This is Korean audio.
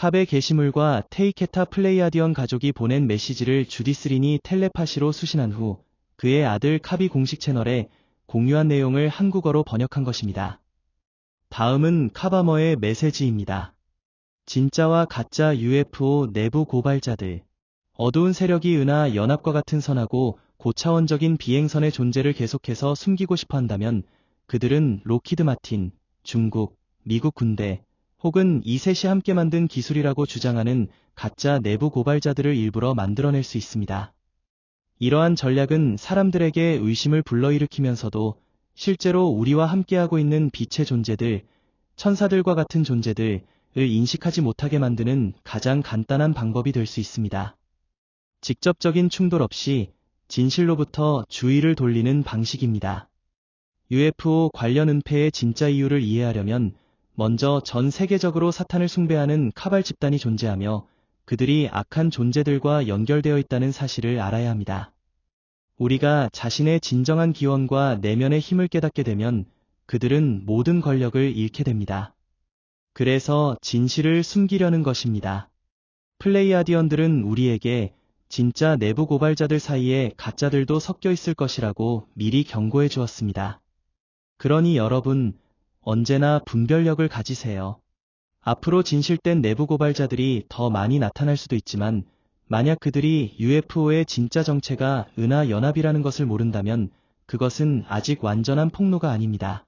카베 게시물과 테이케타 플레이아디언 가족이 보낸 메시지를 주디스린이 텔레파시로 수신한 후 그의 아들 카비 공식 채널에 공유한 내용을 한국어로 번역한 것입니다. 다음은 카바머의 메시지입니다. 진짜와 가짜 UFO 내부 고발자들. 어두운 세력이 은하 연합과 같은 선하고 고차원적인 비행선의 존재를 계속해서 숨기고 싶어 한다면 그들은 로키드 마틴, 중국, 미국 군대, 혹은 이셋이 함께 만든 기술이라고 주장하는 가짜 내부 고발자들을 일부러 만들어낼 수 있습니다. 이러한 전략은 사람들에게 의심을 불러일으키면서도 실제로 우리와 함께하고 있는 빛의 존재들, 천사들과 같은 존재들을 인식하지 못하게 만드는 가장 간단한 방법이 될 수 있습니다. 직접적인 충돌 없이 진실로부터 주의를 돌리는 방식입니다. UFO 관련 은폐의 진짜 이유를 이해하려면 먼저 전 세계적으로 사탄을 숭배하는 카발 집단이 존재하며 그들이 악한 존재들과 연결되어 있다는 사실을 알아야 합니다. 우리가 자신의 진정한 기원과 내면의 힘을 깨닫게 되면 그들은 모든 권력을 잃게 됩니다. 그래서 진실을 숨기려는 것입니다. 플레이아디언들은 우리에게 진짜 내부 고발자들 사이에 가짜들도 섞여 있을 것이라고 미리 경고해 주었습니다. 그러니 여러분, 언제나 분별력을 가지세요. 앞으로 진실된 내부 고발자들이 더 많이 나타날 수도 있지만, 만약 그들이 UFO의 진짜 정체가 은하 연합이라는 것을 모른다면 그것은 아직 완전한 폭로가 아닙니다.